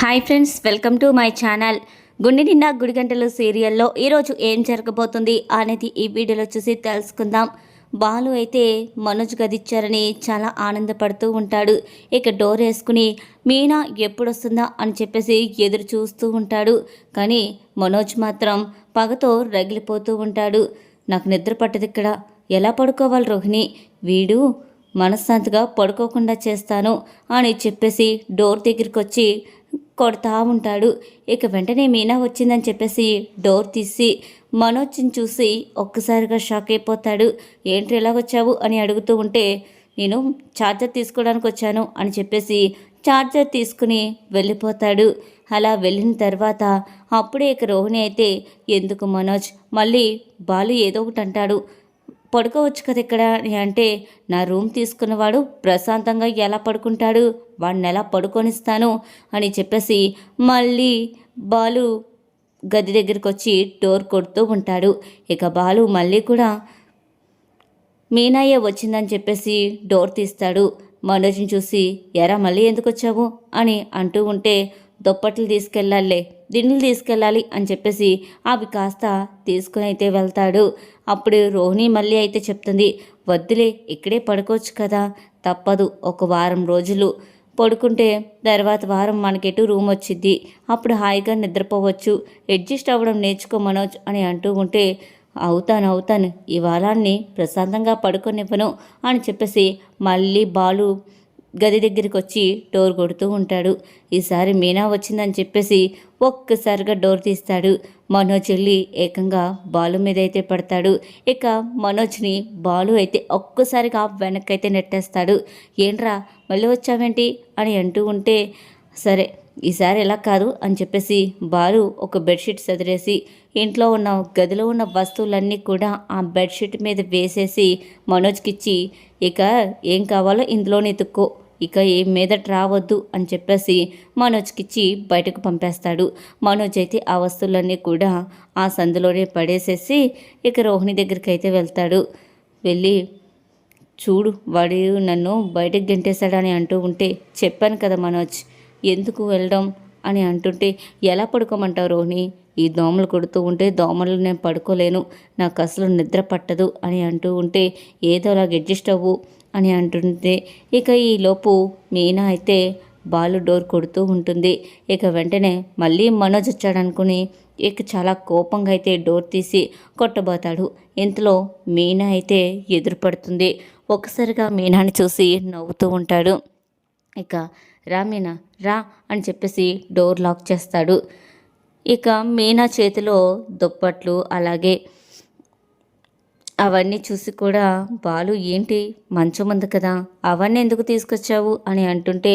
Hi friends welcome to my channel. గుండె నిండా గుడిగంటలు సీరియల్లో ఈరోజు ఏం జరగబోతుంది అనేది ఈ వీడియోలో చూసి తెలుసుకుందాం. బాలు అయితే మనోజ్ గదిచ్చారని చాలా ఆనందపడుతూ ఉంటాడు. ఇక డోర్ వేసుకుని మీనా ఎప్పుడు వస్తుందా అని చెప్పేసి ఎదురు చూస్తూ ఉంటాడు. కానీ మనోజ్ మాత్రం పగతో రగిలిపోతూ ఉంటాడు. నాకు నిద్ర పట్టదు ఇక్కడ. ఎలా పడుకోవాలి రోహిణి? వీడు మనశ్శాంతిగా పడుకోకుండా చేస్తాను అని చెప్పేసి డోర్ దగ్గరికి వచ్చి కొడతా ఉంటాడు. ఇక వెంటనే మీనా వచ్చిందని చెప్పేసి డోర్ తీసి మనోజ్ని చూసి ఒక్కసారిగా షాక్ అయిపోతాడు. ఏంటి ఎలా వచ్చావు? అని అడుగుతూ ఉంటే నేను ఛార్జర్ తీసుకోవడానికి వచ్చాను అని చెప్పేసి ఛార్జర్ తీసుకుని వెళ్ళిపోతాడు. అలా వెళ్ళిన తర్వాత అప్పుడే ఇక రోహిణి అయితే ఎందుకు మనోజ్? మళ్ళీ బాలు ఏదో ఒకటి అంటాడు. పడుకోవచ్చు కదా ఇక్కడ? అని అంటే నా రూమ్ తీసుకున్నవాడు ప్రశాంతంగా ఎలా పడుకుంటాడు? వాడిని ఎలా పడుకొనిస్తాను? అని చెప్పేసి మళ్ళీ బాలు గది దగ్గరికి వచ్చి డోర్ కొడుతూ ఉంటాడు. ఇక బాలు మళ్ళీ కూడా మీనాయ్య వచ్చిందని చెప్పేసి డోర్ తీస్తాడు. మనోజ్ని చూసి ఎరా మళ్ళీ ఎందుకు వచ్చావు? అని అంటూ ఉంటే దుప్పట్లు తీసుకెళ్ళాలే దిండులు తీసుకెళ్ళాలి అని చెప్పేసి అవి కాస్త తీసుకుని అయితే వెళ్తాడు. అప్పుడు రోహిణి మళ్ళీ అయితే చెప్తుంది వద్దులే ఇక్కడే పడుకోవచ్చు కదా తప్పదు ఒక వారం రోజులు. పడుకుంటే తర్వాత వారం మనకెటు రూమ్ వచ్చింది అప్పుడు హాయిగా నిద్రపోవచ్చు అడ్జస్ట్ అవ్వడం నేర్చుకో మనోజ్ అని అంటూ ఉంటే అవుతాను అవుతాను ఈ వారాన్ని ప్రశాంతంగా పడుకొనివ్వను అని చెప్పేసి మళ్ళీ బాలు గది దగ్గరికి వచ్చి డోర్ కొడుతూ ఉంటాడు. ఈసారి మీనా వచ్చిందని చెప్పేసి ఒక్కసారిగా డోర్ తీస్తాడు. మనోజ్ వెళ్ళి ఏకంగా బాలు మీద అయితే పడతాడు. ఇక మనోజ్ని బాలు అయితే ఒక్కసారిగా వెనక్కైతే నెట్టేస్తాడు. ఏంట్రా మళ్ళీ వచ్చావేంటి? అని అంటూ ఉంటే సరే ఈసారి ఎలా కాదు? అని చెప్పేసి బాలు ఒక బెడ్షీట్ సదిరేసి ఇంట్లో ఉన్న గదిలో ఉన్న వస్తువులన్నీ కూడా ఆ బెడ్షీట్ మీద వేసేసి మనోజ్కిచ్చి ఇక ఏం కావాలో ఇందులోనే ఎత్తుక్కో ఇక ఏం మీదట రావద్దు అని చెప్పేసి మనోజ్కిచ్చి బయటకు పంపేస్తాడు. మనోజ్ అయితే ఆ వస్తువులన్నీ కూడా ఆ సందులోనే పడేసేసి ఇక రోహిణి దగ్గరికి అయితే వెళ్తాడు. వెళ్ళి చూడు వాడు నన్ను బయటకు గెంటేశాడని అంటూ ఉంటే చెప్పాను కదా మనోజ్ ఎందుకు వెళ్ళడం? అని అంటుంటే ఎలా పడుకోమంటావు రోహిణి? ఈ దోమలు కొడుతూ ఉంటే దోమలు నేను పడుకోలేను నాకు అసలు నిద్ర పట్టదు అని అంటూ ఉంటే ఏదో అలాగ అడ్జస్ట్ అవ్వు అని అంటుంటే ఇక ఈలోపు మీనా అయితే బాలు డోర్ కొడుతూ ఉంటుంది. ఇక వెంటనే మళ్ళీ మనోజ్ వచ్చాడనుకుని ఇక చాలా కోపంగా అయితే డోర్ తీసి కొట్టబోతాడు. ఇంతలో మీనా అయితే ఎదురుపడుతుంది. ఒకసారిగా మీనాని చూసి నవ్వుతూ ఉంటాడు. ఇక రా మీనా రా అని చెప్పేసి డోర్ లాక్ చేస్తాడు. ఇక మీనా చేతిలో దుప్పట్లు అలాగే అవన్నీ చూసి కూడా బాలు ఏంటి? మంచం ఉంది కదా. అవన్నీ ఎందుకు తీసుకొచ్చావు? అని అంటుంటే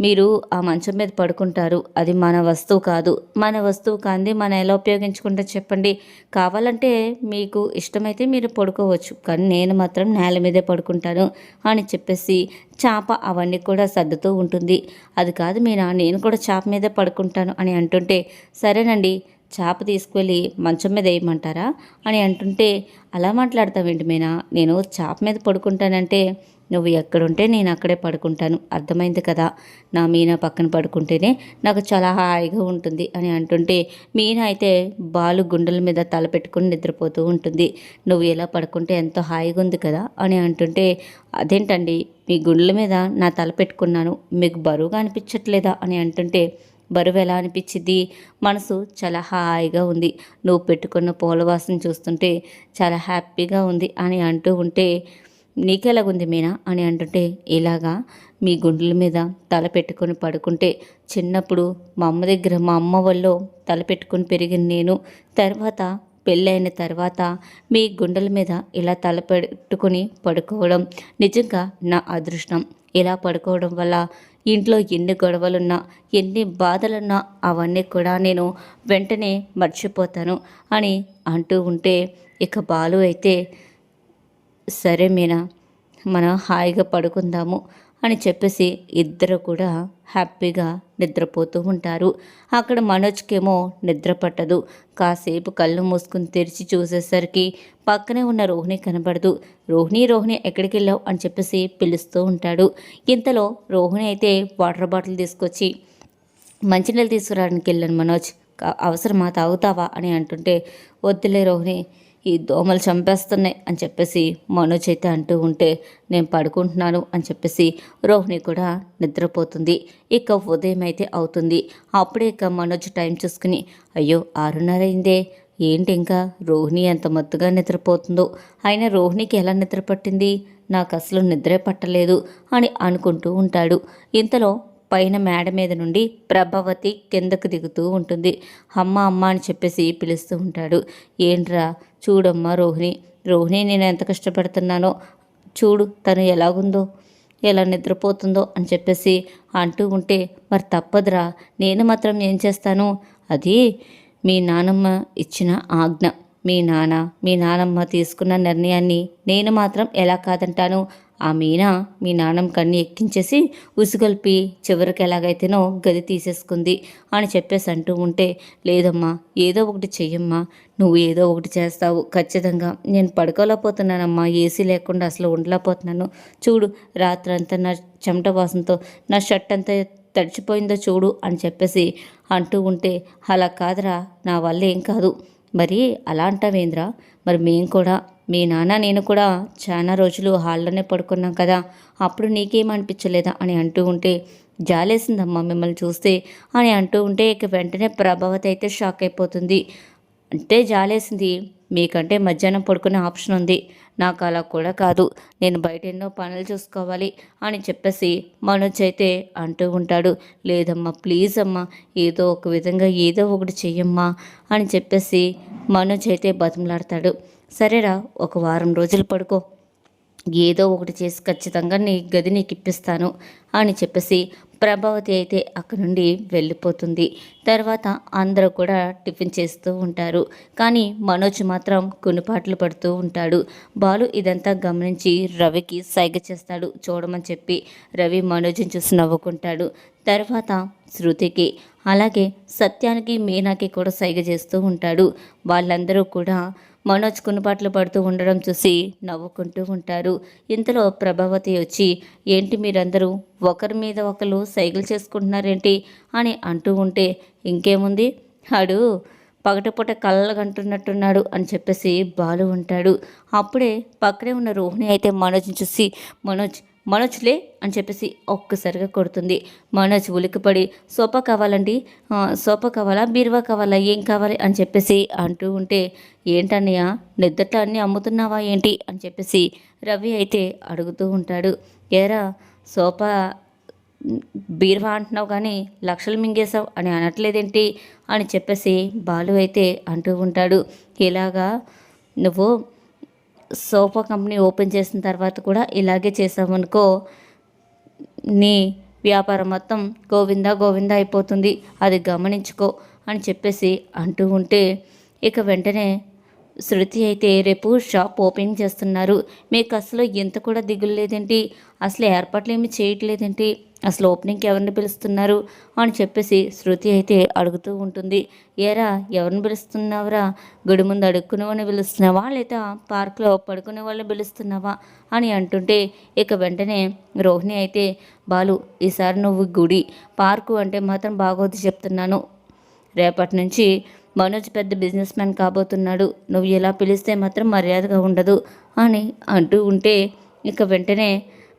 మీరు ఆ మంచం మీద పడుకుంటారు. అది మన వస్తువు కాదు. మన వస్తువు కాంది మనం ఎలా ఉపయోగించుకుంటే చెప్పండి. కావాలంటే మీకు ఇష్టమైతే మీరు పడుకోవచ్చు. కానీ నేను మాత్రం నేల మీదే పడుకుంటాను అని చెప్పేసి చాప అవన్నీ కూడా సర్దుతూ ఉంటుంది. అది కాదు మీనా నేను కూడా చాప మీదే పడుకుంటాను అని అంటుంటే సరేనండి. చాప తీసుకువెళ్ళి మంచం మీద వేయమంటారా? అని అంటుంటే అలా మాట్లాడతావేంటి మీనా? నేను చాప మీద పడుకుంటానంటే నువ్వు ఎక్కడుంటే నేను అక్కడే పడుకుంటాను. అర్థమైంది కదా? నా మీనా పక్కన పడుకుంటేనే నాకు చాలా హాయిగా ఉంటుంది అని అంటుంటే మీనా అయితే బాలు గుండెల మీద తల పెట్టుకుని నిద్రపోతూ ఉంటుంది. నువ్వు ఎలా పడుకుంటే ఎంతో హాయిగా ఉంది కదా? అని అంటుంటే అదేంటండి? మీ గుండెల మీద నా తల పెట్టుకున్నాను. మీకు బరువుగా అనిపించట్లేదా? అని అంటుంటే బరువు ఎలా అనిపించింది మనసు చాలా హాయిగా ఉంది. నువ్వు పెట్టుకున్న పూలవాసన చూస్తుంటే చాలా హ్యాపీగా ఉంది అని అంటూ ఉంటే నీకెలాగుంది మీనా? అని అంటుంటే ఇలాగా. మీ గుండెల మీద తల పెట్టుకొని పడుకుంటే చిన్నప్పుడు మా అమ్మ దగ్గర మా అమ్మ వాళ్ళు తల పెట్టుకొని పెరిగిన నేను తర్వాత పెళ్ళైన తర్వాత మీ గుండెల మీద ఇలా తల పెట్టుకొని పడుకోవడం నిజంగా నా అదృష్టం. ఇలా పడుకోవడం వల్ల ఇంట్లో ఎన్ని గొడవలున్నా ఎన్ని బాధలున్నా అవన్నీ కూడా నేను వెంటనే మర్చిపోతాను అని అంటూ ఉంటే ఇక బాలు అయితే సరే మీనా మనం హాయిగా పడుకుందాము అని చెప్పేసి ఇద్దరు కూడా హ్యాపీగా నిద్రపోతూ ఉంటారు. అక్కడ మనోజ్కేమో నిద్ర పట్టదు. కాసేపు కళ్ళు మూసుకుని తెరిచి చూసేసరికి పక్కనే ఉన్న రోహిణి కనబడదు. రోహిణి రోహిణి ఎక్కడికి వెళ్ళావు? అని చెప్పేసి పిలుస్తూ ఉంటాడు. ఇంతలో రోహిణి అయితే వాటర్ బాటిల్ తీసుకొచ్చి మంచినీళ్ళు తీసుకురావడానికి వెళ్ళాను మనోజ్. అవసరమా? తాగుతావా? అని అంటుంటే వద్దులే రోహిణి. ఈ దోమలు చంపేస్తున్నాయి అని చెప్పేసి మనోజ్ అయితే అంటూ ఉంటే నేను పడుకుంటున్నాను అని చెప్పేసి రోహిణి కూడా నిద్రపోతుంది. ఇక ఉదయం అయితే అవుతుంది. అప్పుడే ఇక మనోజ్ టైం చూసుకుని అయ్యో ఆరున్నర అయిందే. ఏంటి ఇంకా? రోహిణి ఎంత మత్తుగా నిద్రపోతుందో. అయినా రోహిణికి ఎలా నిద్ర పట్టింది? నాకు అసలు నిద్రే పట్టలేదు అని అనుకుంటూ ఉంటాడు. ఇంతలో పైన మేడ మీద నుండి ప్రభావతి కిందకు దిగుతూ ఉంటుంది. అమ్మ అమ్మ అని చెప్పేసి పిలుస్తూ ఉంటాడు. ఏంట్రా? చూడమ్మా రోహిణి రోహిణి నేను ఎంత కష్టపడుతున్నానో చూడు తను ఎలాగుందో ఎలా నిద్రపోతుందో అని చెప్పేసి అంటూ ఉంటే మరి తప్పదురా నేను మాత్రం ఏం చేస్తాను? అది మీ నానమ్మ ఇచ్చిన ఆజ్ఞ. మీ నాన్న మీ నానమ్మ తీసుకున్న నిర్ణయాన్ని నేను మాత్రం ఎలా కాదంటాను? ఆ మీనా మీ నాన్నం కన్ని ఎక్కించేసి ఉసుగొల్పి చివరికి ఎలాగైతేనో గది తీసేసుకుంది అని చెప్పేసి అంటూ ఉంటే లేదమ్మా ఏదో ఒకటి చెయ్యమ్మా నువ్వు ఏదో ఒకటి చేస్తావు ఖచ్చితంగా. నేను పడుకోలేకపోతున్నానమ్మా ఏసీ లేకుండా అసలు ఉండలేకపోతున్నాను. చూడు రాత్రంతా నా చెమట వాసనతో నా షర్ట్ అంతా తడిచిపోయిందో చూడు అని చెప్పేసి అంటూ ఉంటే అలా కాదురా నా వల్ల ఏం కాదు. మరి అలా అంటావేంద్రా మరి మేము కూడా మీ నాన్న నేను కూడా చాలా రోజులు హాల్లోనే పడుకున్నాం కదా అప్పుడు నీకేం అనిపించలేదా అని అంటూ ఉంటే జాలేసిందమ్మా మిమ్మల్ని చూస్తే అని అంటూ ఉంటే ఇక వెంటనే ప్రభావతి అయితే షాక్ అయిపోతుంది. అంటే జాలేసింది. మీకంటే మధ్యాహ్నం పడుకునే ఆప్షన్ ఉంది. నాకు అలా కూడా కాదు. నేను బయట ఎన్నో పనులు చూసుకోవాలి అని చెప్పేసి మనోజ్ అయితే అంటూ ఉంటాడు. లేదమ్మా ప్లీజ్ అమ్మా ఏదో ఒక విధంగా ఏదో ఒకటి చెయ్యమ్మా అని చెప్పేసి మనోజ్ అయితే బతిమలాడతాడు. సరేరా ఒక వారం రోజులు పడుకో. ఏదో ఒకటి చేసి ఖచ్చితంగా నీ గది నీకు ఇప్పిస్తాను అని చెప్పేసి ప్రభావతి అయితే అక్కడి నుండి వెళ్ళిపోతుంది. తర్వాత అందరూ కూడా టిఫిన్ చేస్తూ ఉంటారు. కానీ మనోజ్ మాత్రం కొనుపాట్లు పడుతూ ఉంటాడు. బాలు ఇదంతా గమనించి రవికి సైగ చేస్తాడు. చూడమని చెప్పి రవి మనోజ్ని చూసి నవ్వుకుంటాడు. తర్వాత శృతికి అలాగే సత్యానికి మీనాకి కూడా సైగ చేస్తూ ఉంటాడు. వాళ్ళందరూ కూడా మనోజ్ కునుపాట్లు పడుతూ ఉండడం చూసి నవ్వుకుంటూ ఉంటారు. ఇంతలో ప్రభావతి వచ్చి ఏంటి మీరందరూ? ఒకరి మీద ఒకరు సైకిల్ చేసుకుంటున్నారేంటి? అని అంటూ ఉంటే ఇంకేముంది? ఆడు పగటపూట కళ్ళగంటున్నట్టున్నాడు అని చెప్పేసి బాలు ఉంటాడు. అప్పుడే పక్కనే ఉన్న రోహిణి అయితే మనోజ్ని చూసి మనోజ్ మనోజ్లే అని చెప్పేసి ఒక్కసారిగా కొడుతుంది. మనోజ్ ఉలికిపడి సోఫా కావాలండి. "ఆ, సోఫా కావాలా? బీరువా కావాలా? ఏం కావాలి? అని చెప్పేసి అంటూ ఉంటే ఏంటన్నయ్య నిద్దట్లో అన్నీ అమ్ముతున్నావా ఏంటి? అని చెప్పేసి రవి అయితే అడుగుతూ ఉంటాడు. ఏరా సోఫా బీరువా అంటున్నావు కానీ లక్షలు మింగేశావు అని అనట్లేదేంటి? అని చెప్పేసి బాలు అయితే అంటూ ఉంటాడు. ఇలాగా నువ్వు సోఫా కంపెనీ ఓపెన్ చేసిన తర్వాత కూడా ఇలాగే చేసామనుకో నీ వ్యాపారం మొత్తం గోవిందా గోవిందా అయిపోతుంది. అది గమనించుకో అని చెప్పేసి అంటూ ఉంటే ఇక వెంటనే శృతి అయితే రేపు షాప్ ఓపెనింగ్ చేస్తున్నారు. మీకు అసలు ఎంత కూడా దిగులు లేదేంటి? అసలు ఏర్పాట్లు ఏమి చేయట్లేదేంటి? అసలు ఓపెనింగ్కి ఎవరిని పిలుస్తున్నారు? అని చెప్పేసి శృతి అయితే అడుగుతూ ఉంటుంది. ఏరా ఎవరిని పిలుస్తున్నావురా? గుడి ముందు అడుక్కునే వాళ్ళని పిలుస్తున్నావా? లేదా పార్క్లో పడుకునే వాళ్ళని పిలుస్తున్నావా? అని అంటుంటే ఇక వెంటనే రోహిణి అయితే బాలు ఈసారి నువ్వు గుడి పార్కు అంటే మాత్రం బాగోదు చెప్తున్నాను. రేపటి నుంచి మనోజ్ పెద్ద బిజినెస్ మ్యాన్ కాబోతున్నాడు. నువ్వు ఇలా పిలిస్తే మాత్రం మర్యాదగా ఉండదు అని అంటూ ఉంటే ఇక వెంటనే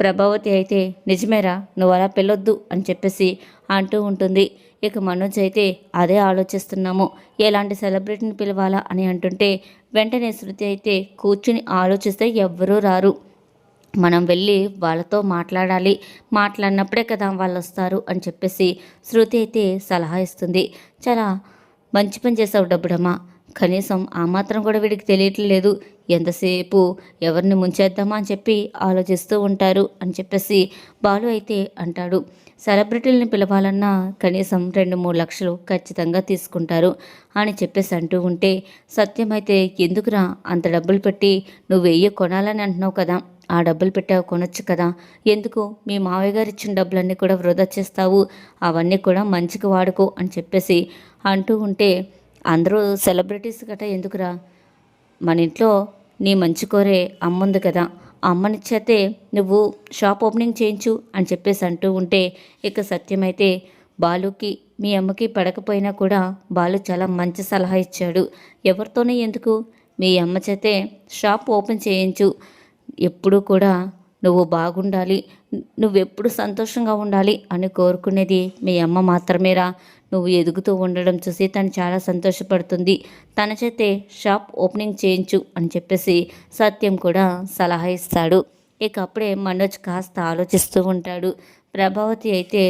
ప్రభావతి అయితే నిజమేరా నువ్వు అలా పిలొద్దు అని చెప్పేసి అంటూ ఉంటుంది. ఇక మనోజ్ అయితే అదే ఆలోచిస్తున్నాము. ఎలాంటి సెలబ్రిటీని పిలవాలా అని అంటుంటే వెంటనే శృతి అయితే కూర్చుని ఆలోచిస్తే ఎవ్వరూ రారు. మనం వెళ్ళి వాళ్ళతో మాట్లాడాలి. మాట్లాడినప్పుడే కదా వాళ్ళు వస్తారు అని చెప్పేసి శృతి అయితే సలహా ఇస్తుంది. చాలా మంచి పని చేసావు డబ్బుడమ్మా కనీసం ఆ మాత్రం కూడా వీడికి తెలియట్లేదు. ఎంతసేపు ఎవరిని ముంచేద్దామా అని చెప్పి ఆలోచిస్తూ ఉంటారు అని చెప్పేసి బాలు అయితే అంటాడు. సెలబ్రిటీలను పిలవాలన్నా కనీసం రెండు మూడు లక్షలు ఖచ్చితంగా తీసుకుంటారు అని చెప్పేసి అంటూ ఉంటే సత్యం అయితే ఎందుకురా అంత డబ్బులు పెట్టి నువ్వు వెయ్యి కొనాలని అంటున్నావు కదా. ఆ డబ్బులు పెట్టావు కొనొచ్చు కదా. ఎందుకు? మీ మావయ్య గారు ఇచ్చిన డబ్బులన్నీ కూడా వృధా చేస్తావు. అవన్నీ కూడా మంచికి వాడుకో అని చెప్పేసి అంటూ ఉంటే అందరూ సెలబ్రిటీస్ గట్రా ఎందుకురా? మన ఇంట్లో నీ మంచి కోరే అమ్ముంది కదా. అమ్మనిచ్చేతే నువ్వు షాప్ ఓపెనింగ్ చేయించు అని చెప్పేసి అంటూ ఉంటే ఇక సత్యమైతే బాలుకి మీ అమ్మకి పడకపోయినా కూడా బాలు చాలా మంచి సలహా ఇచ్చాడు. ఎవరితోనే ఎందుకు? మీ అమ్మ చేతే షాప్ ఓపెన్ చేయించు. ఎప్పుడూ కూడా నువ్వు బాగుండాలి నువ్వెప్పుడు సంతోషంగా ఉండాలి అని కోరుకునేది మీ అమ్మ మాత్రమేరా. నువ్వు ఎదుగుతూ ఉండడం చూసి తను చాలా సంతోషపడుతుంది. తన చేతే షాప్ ఓపెనింగ్ చేయించు అని చెప్పేసి సత్యం కూడా సలహా ఇస్తాడు. ఇక అప్పుడే మనోజ్ కాస్త ఆలోచిస్తూ ఉంటాడు. ప్రభావతి అయితే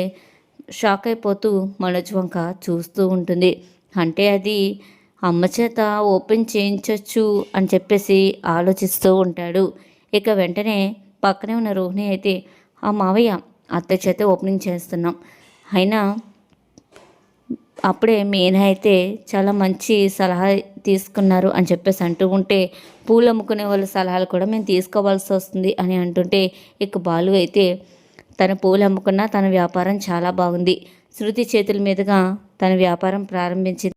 షాక్ అయిపోతూ మనోజ్ వంక చూస్తూ ఉంటుంది. అంటే అది అమ్మ చేత ఓపెన్ చేయించవచ్చు అని చెప్పేసి ఆలోచిస్తూ ఉంటాడు. ఇక వెంటనే పక్కనే ఉన్న రోహిణి అయితే ఆ మావయ్య అత్త చేత ఓపెనింగ్ చేస్తున్నాం. అయినా అప్పుడే మీనా అయితే చాలా మంచి సలహా తీసుకున్నారు అని చెప్పేసి అంటూ ఉంటే పూలు అమ్ముకునే వాళ్ళ సలహాలు కూడా మేము తీసుకోవాల్సి వస్తుంది అని అంటుంటే ఇక బాలు అయితే తన పూలు అమ్ముకున్న తన వ్యాపారం చాలా బాగుంది. శృతి చేతుల మీదుగా తన వ్యాపారం ప్రారంభించింది.